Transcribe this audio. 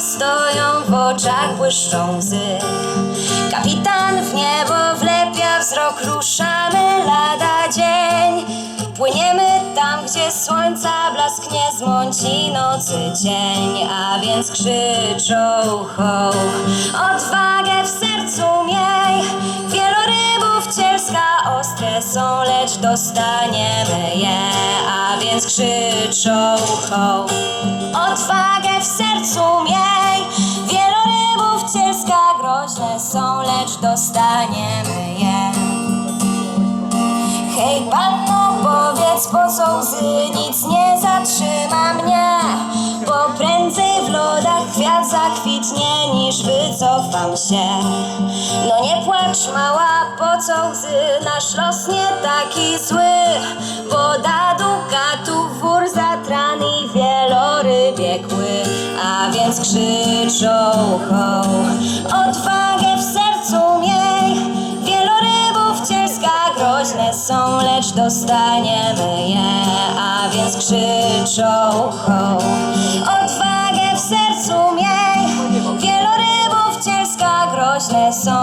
Stoją, w oczach błyszczą łzy Kapitan w niebo wlepia wzrok Ruszamy lada dzień. Płyniemy tam, gdzie słońca blask nie zmąci nocy cień A więc krzyczą ho Odwagę są Lecz dostaniemy je A więc krzyczą ho Odwagę w sercu miej Wielorybów cielska groźne są Lecz dostaniemy je. Hej panno, powiedz po co łzy Nic nie zatrzyma Niż wycofam się. No nie płacz mała, po co łzy? Nasz los nie taki zły. Woda dukatów, wór zatrany i Wielorybie kły A więc krzyczą ho Odwagę w sercu miej. Wielorybów cielska groźne są, lecz dostaniemy je, a więc krzyczą ho. restless on